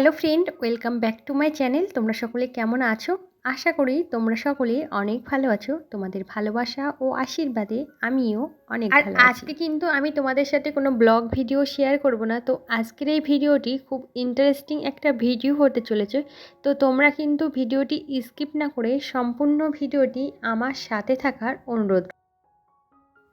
Hello friend welcome back to my channel. তোমরা সকলে কেমন আছো? আশা করি তোমরা সকলে অনেক ভালো আছো। তোমাদের ভালোবাসা ও আশীর্বাদে আমিও অনেক ভালো আজকে কিন্তু আমি তোমাদের সাথে কোনো ব্লগ ভিডিও শেয়ার করব না। তো আজকের এই ভিডিওটি খুব ইন্টারেস্টিং একটা ভিডিও হতে চলেছে। তো তোমরা কিন্তু ভিডিওটি স্কিপ না করে সম্পূর্ণ ভিডিওটি আমার সাথে থাকার অনুরোধ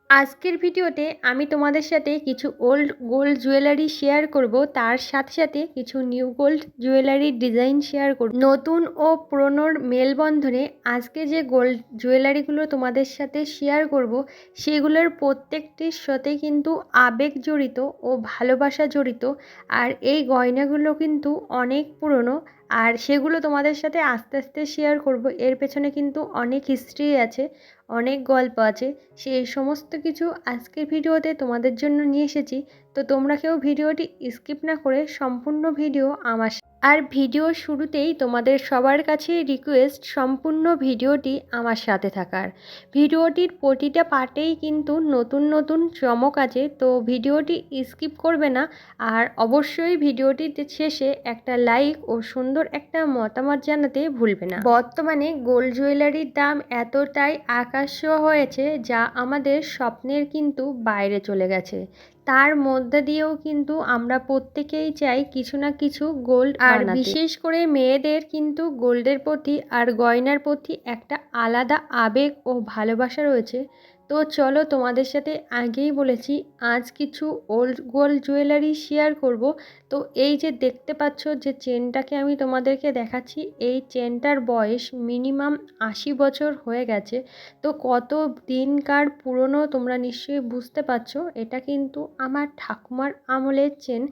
আজকের ভিডিওতে আমি তোমাদের সাথে কিছু ওল্ড গোল্ড জুয়েলারি শেয়ার করব। তার সাথে সাথে কিছু নিউ গোল্ড জুয়েলারির ডিজাইন শেয়ার করব। নতুন ও পুরনোর মেলবন্ধনে আজকে যে গোল্ড জুয়েলারিগুলো তোমাদের সাথে শেয়ার করব, সেগুলোর প্রত্যেকটির সাথে কিন্তু আবেগ জড়িত ও ভালোবাসা জড়িত। আর এই গয়নাগুলো কিন্তু অনেক পুরনো। আর সেগুলো তোমাদের সাথে আস্তে আস্তে শেয়ার করব। এর পেছনে কিন্তু অনেক হিস্ট্রি আছে, অনেক গল্প আছে। সেই সমস্ত কিছু আজকের ভিডিওতে তোমাদের জন্য নিয়ে এসেছি। তো তোমরা কেউ ভিডিওটি স্কিপ না করে সম্পূর্ণ ভিডিও আমার আর ভিডিও শুরুতেই তোমাদের সবার কাছে রিকোয়েস্ট সম্পূর্ণ ভিডিওটি আমার সাথে থাকার। ভিডিওটির প্রতিটা পার্টেই কিন্তু নতুন নতুন চমক আছে, তো ভিডিওটি স্কিপ করবে না। আর অবশ্যই ভিডিওটির শেষে একটা লাইক ও সুন্দর একটা মতামত জানাতে ভুলবে না। বর্তমানে গোল্ড জুয়েলারির দাম এতটাই আকাশ হয়েছে যা আমাদের স্বপ্নের কিন্তু বাইরে চলে গেছে। তার মধ্যে দিয়েও কিন্তু আমরা প্রত্যেকেই চাই কিছু না কিছু গোল্ড আর বিশেষ করে মেয়েদের কিন্তু গোল্ডের প্রতি আর গয়নার প্রতি একটা আলাদা আবেগ ও ভালোবাসা রয়েছে। তো চলো তোমাদের সাথে আগেই বলেছি, আজ কিছু ওল্ড গোল্ড জুয়েলারি শেয়ার করব। তো এই যে দেখতে পাচ্ছ যে চেনটাকে আমি তোমাদেরকে দেখাচ্ছি, এই চেনটার বয়স মিনিমাম আশি বছর হয়ে গেছে। তো কত দিনকার পুরনো তোমরা নিশ্চয়ই বুঝতে পারছ, এটা কিন্তু আমার ঠাকুমার আমলের চেন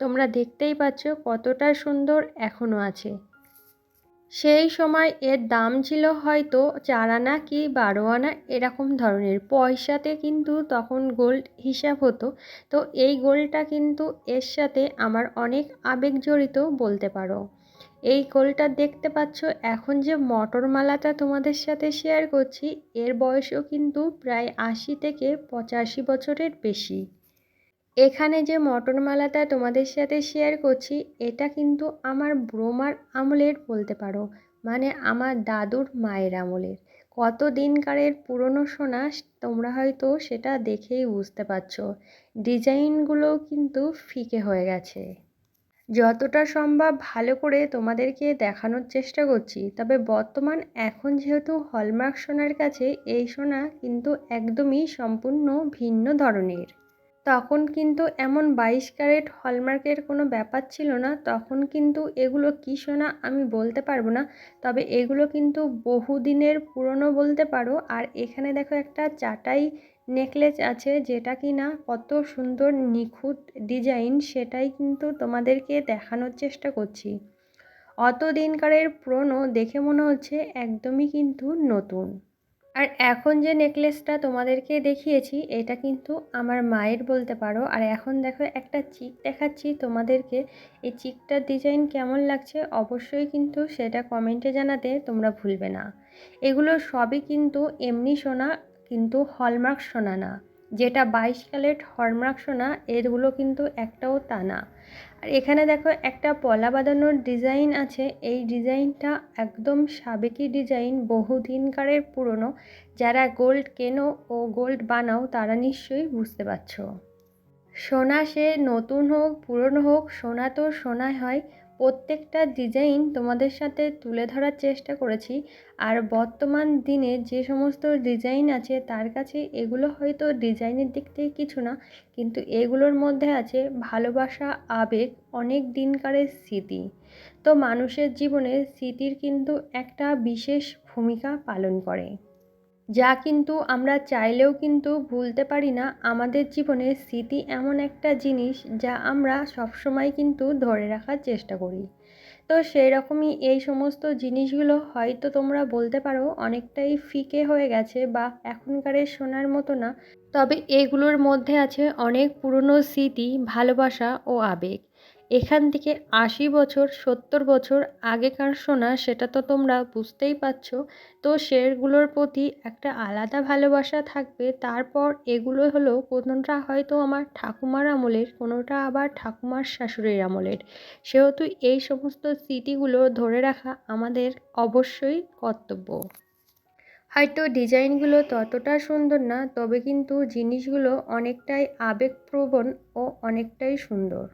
তোমরা দেখতেই পাচ্ছ কতটা সুন্দর এখনও আছে। সেই সময় এর দাম ছিল হয়তো চার আনা কি বারো আনা এরকম ধরনের। পয়সাতে কিন্তু তখন গোল্ড হিসাব হতো। তো এই গোলটা কিন্তু এর সাথে আমার অনেক আবেগ জড়িত বলতে পারো। এই গোলটা দেখতে পাচ্ছ, এখন যে মটর মালাটা তোমাদের সাথে শেয়ার করছি, এর বয়সও কিন্তু প্রায় আশি থেকে পঁচাশি বছরের বেশি। এখানে যে মটর মালাটা তোমাদের সাথে শেয়ার করছি, এটা কিন্তু আমার ব্রোমার আমলের বলতে পারো। মানে আমার দাদুর মায়ের আমলের। কত দিনকারের পুরনো সোনা তোমরা হয়তো সেটা দেখেই বুঝতে পারছ। ডিজাইনগুলোও কিন্তু ফিকে হয়ে গেছে। যতটা সম্ভব ভালো করে তোমাদেরকে দেখানোর চেষ্টা করছি। তবে বর্তমান এখন যেহেতু হলমার্ক সোনার কাছে, এই সোনা কিন্তু একদমই সম্পূর্ণ ভিন্ন ধরনের। তখন কিন্তু এমন বাইশ ক্যারেট হলমার্কের কোনো ব্যাপার ছিল না। তখন কিন্তু এগুলো কী সোনা আমি বলতে পারব না। তবে এগুলো কিন্তু বহুদিনের পুরনো বলতে পারো। আর এখানে দেখো একটা চাটাই নেকলেস আছে যেটা কি না কত সুন্দর নিখুঁত ডিজাইন সেটাই কিন্তু তোমাদেরকে দেখানোর চেষ্টা করছি। অত দিনকারের পুরনো দেখে মনে হচ্ছে একদমই কিন্তু নতুন। আর এখন যে নেকলেসটা তোমাদেরকে দেখিয়েছি, এটা কিন্তু আমার মায়ের বলতে পারো। আর এখন দেখো একটা চিক দেখাচ্ছি তোমাদেরকে। এই চিকটার ডিজাইন কেমন লাগছে অবশ্যই কিন্তু সেটা কমেন্টে জানাতে তোমরা ভুলবে না। এগুলো সবই কিন্তু এমনি সোনা, কিন্তু হলমার্ক সোনা না। যেটা বাইশ ক্যারেট হলমার্ক সোনা এরগুলো কিন্তু একটাও তা না। আর এখানে দেখো একটা পলা বাঁধানোর ডিজাইন আছে। এই ডিজাইনটা একদম সাবেকি ডিজাইন বহুদিনকারের পুরনো। যারা গোল্ড কেনো ও গোল্ড বানাও, তারা নিশ্চয়ই বুঝতে পারছ। সোনা সে নতুন হোক, পুরনো হোক, সোনা তো সোনাই হয়। প্রত্যেকটা ডিজাইন তোমাদের সাথে তুলে ধরার চেষ্টা করেছি। আর বর্তমান দিনে যে সমস্ত ডিজাইন আছে, তার কাছে এগুলো হয়তো ডিজাইনের দিক থেকে কিছু না, কিন্তু এগুলোর মধ্যে আছে ভালোবাসা, আবেগ, অনেক দিনকারের স্মৃতি। তো মানুষের জীবনে স্মৃতির কিন্তু একটা বিশেষ ভূমিকা পালন করে। যা কিন্তু আমরা চাইলেও কিন্তু ভুলতে পারি না। আমাদের জীবনে স্মৃতি এমন একটা জিনিস যা আমরা সবসময় কিন্তু ধরে রাখার চেষ্টা করি। তো সেই রকমই এই সমস্ত জিনিসগুলো হয়তো তোমরা বলতে পারো, অনেকটাই ফিকে হয়ে গেছে বা এখনকারের সোনার মতো না। তবে এগুলোর মধ্যে আছে অনেক পুরনো স্মৃতি, ভালোবাসা ও আবেগ। এখান থেকে আশি বছর, সত্তর বছর আগেকার সোনা সেটা তো তোমরা বুঝতেই পারছ। তো সেগুলোর প্রতি একটা আলাদা ভালোবাসা থাকবে। তারপর এগুলো হলো কোনোটা হয়তো আমার ঠাকুমার আমলের, কোনোটা আবার ঠাকুমার শাশুড়ির আমলের। সেহেতু এই সমস্ত স্মৃতিগুলো ধরে রাখা আমাদের অবশ্যই কর্তব্য। হয়তো ডিজাইনগুলো ততটা সুন্দর না, তবে কিন্তু জিনিসগুলো অনেকটাই আবেগপ্রবণ ও অনেকটাই সুন্দর।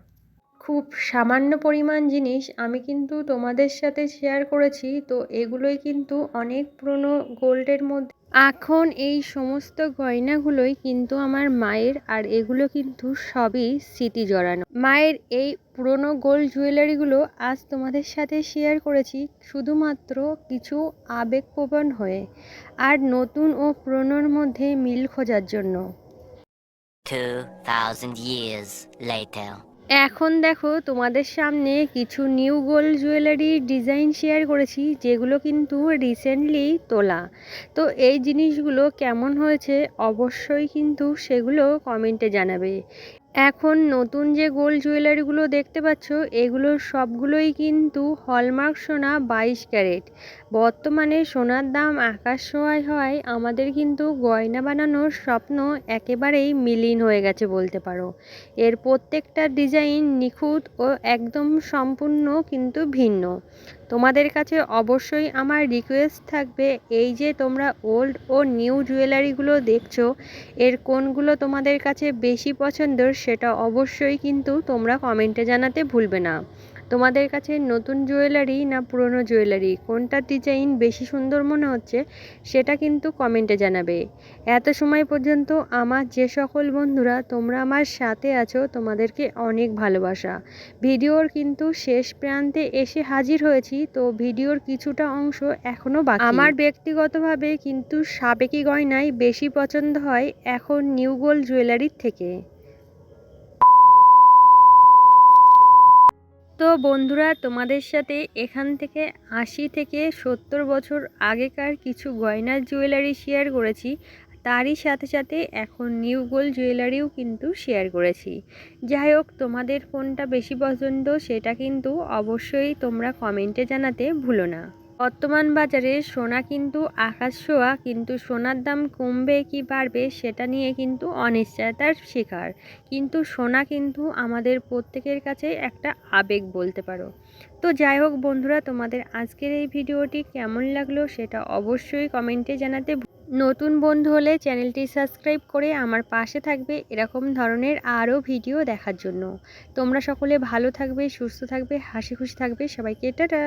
খুব সামান্য পরিমাণ জিনিস আমি কিন্তু তোমাদের সাথে শেয়ার করেছি তো এগুলোই কিন্তু অনেক পুরনো গোল্ডের মধ্যে। এখন এই সমস্ত গয়নাগুলোই কিন্তু আমার মায়ের আর এগুলো কিন্তু সবই স্মৃতি জড়ানো। মায়ের এই পুরনো গোল্ড জুয়েলারিগুলো আজ তোমাদের সাথে শেয়ার করেছি শুধুমাত্র কিছু আবেগপ্রবণ হয়ে আর নতুন ও পুরনোর মধ্যে মিল খোঁজার জন্য। 2,000 years later. এখন দেখো, তোমাদের সামনে কিছু new gold jewellery design share করেছি, যেগুলো কিন্তু রিসেন্টলি তোলা। তো এই জিনিসগুলো কেমন হয়েছে, অবশ্যই কিন্তু সেগুলো কমেন্টে জানাবে। এখন নতুন যে গোল্ড জুয়েলারিগুলো দেখতে পাচ্ছ, এগুলো সবগুলোই কিন্তু হলমার্ক সোনা বাইশ ক্যারেট। বর্তমানে সোনার দাম আকাশ ছোঁয়ায় হয় আমাদের কিন্তু গয়না বানানোর স্বপ্ন একেবারেই মিলিন হয়ে গেছে বলতে পারো। এর প্রত্যেকটা ডিজাইন নিখুঁত ও একদম সম্পূর্ণ কিন্তু ভিন্ন। তোমাদের কাছে অবশ্যই আমার রিকোয়েস্ট থাকবে এই যে তোমরা ওল্ড ও নিউ জুয়েলারিগুলো দেখছ, এর কোনগুলো তোমাদের কাছে বেশি পছন্দের সেটা অবশ্যই কিন্তু তোমরা কমেন্টে জানাতে ভুলবে না। তোমাদের কাছে নতুন জুয়েলারি না পুরনো জুয়েলারি? কোনটা ডিজাইন বেশি সুন্দর মনে হচ্ছে সেটা কিন্তু কমেন্টে জানাবে। এত সময় পর্যন্ত আমার যে সকল বন্ধুরা, তোমরা আমার সাথে আছো, তোমাদেরকে অনেক ভালোবাসা। ভিডিওর কিন্তু শেষ প্রান্তে এসে হাজির হয়েছি, তো ভিডিওর কিছুটা অংশ এখনও বাকি। আমার ব্যক্তিগতভাবে কিন্তু সাবেকি গয়নাই বেশি পছন্দ হয় এখন নিউ গোল্ড জুয়েলারির থেকে। তো বন্ধুরা, তোমাদের সাথে এখান থেকে আশি থেকে সত্তর বছর আগেকার কিছু গয়নার জুয়েলারি শেয়ার করেছি। তারই সাথে সাথে এখন নিউ গোল জুয়েলারিও কিন্তু শেয়ার করেছি। যাই হোক, তোমাদের কোনটা বেশি পছন্দ, সেটা কিন্তু অবশ্যই তোমরা কমেন্টে জানাতে ভুলো না। বর্তমান বাজারে সোনা কিন্তু আকাশ ছোঁয়া, কিন্তু সোনার দাম কমবে কি বাড়বে সেটা নিয়ে কিন্তু অনিশ্চয়তার শিকার। কিন্তু সোনা কিন্তু আমাদের প্রত্যেকের কাছে একটা আবেগ বলতে পারো। তো যাই হোক বন্ধুরা, তোমাদের আজকের এই ভিডিওটি কেমন লাগল সেটা অবশ্যই কমেন্টে জানাতে নতুন বন্ধু হলে চ্যানেলটি সাবস্ক্রাইব করে আমার পাশে থাকবে এরকম ধরনের আরও ভিডিও দেখার জন্য। তোমরা সকলে ভালো থাকবে, সুস্থ থাকবে, হাসি খুশি থাকবে। সবাইকে টাটা!